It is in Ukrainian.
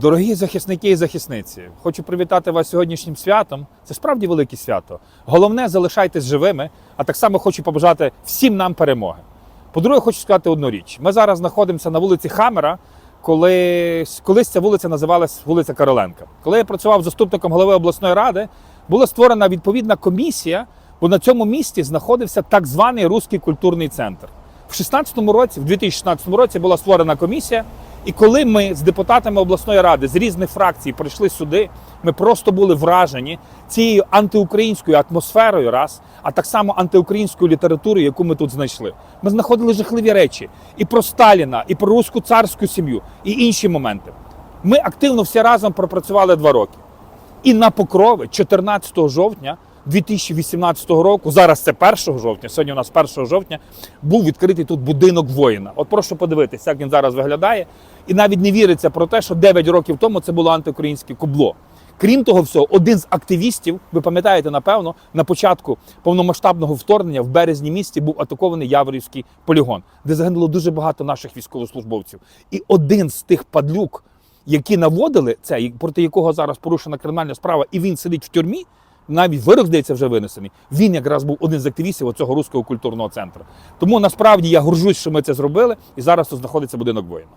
Дорогі захисники і захисниці, хочу привітати вас сьогоднішнім святом. Це справді велике свято. Головне, залишайтесь живими, а так само хочу побажати всім нам перемоги. По-друге, хочу сказати одну річ. Ми зараз знаходимося на вулиці Хамера, коли колись ця вулиця називалась вулиця Короленка. Коли я працював заступником голови обласної ради, була створена відповідна комісія, бо на цьому місці знаходився так званий Руський культурний центр. В 16-му році, в 2016 році, була створена комісія. І коли ми з депутатами обласної ради з різних фракцій прийшли сюди, ми просто були вражені цією антиукраїнською атмосферою, раз, а так само антиукраїнською літературою, яку ми тут знайшли. Ми знаходили жахливі речі і про Сталіна, і про руську царську сім'ю, і інші моменти. Ми активно всі разом пропрацювали два роки. І на покрови 14 жовтня 2018 року, зараз це 1 жовтня, сьогодні у нас 1 жовтня, був відкритий тут будинок воїна. От прошу подивитися, як він зараз виглядає. І навіть не віриться про те, що 9 років тому це було антиукраїнське кубло. Крім того всього, один з активістів, ви пам'ятаєте, напевно, на початку повномасштабного вторгнення в березні місті був атакований Яворівський полігон, де загинуло дуже багато наших військовослужбовців. І один з тих падлюк, які наводили це, проти якого зараз порушена кримінальна справа, і він сидить в тюрмі. Навіть вирок здається вже винесений. Він якраз був один з активістів оцього руського культурного центру. Тому насправді я горжусь, що ми це зробили, і зараз тут знаходиться будинок воїна.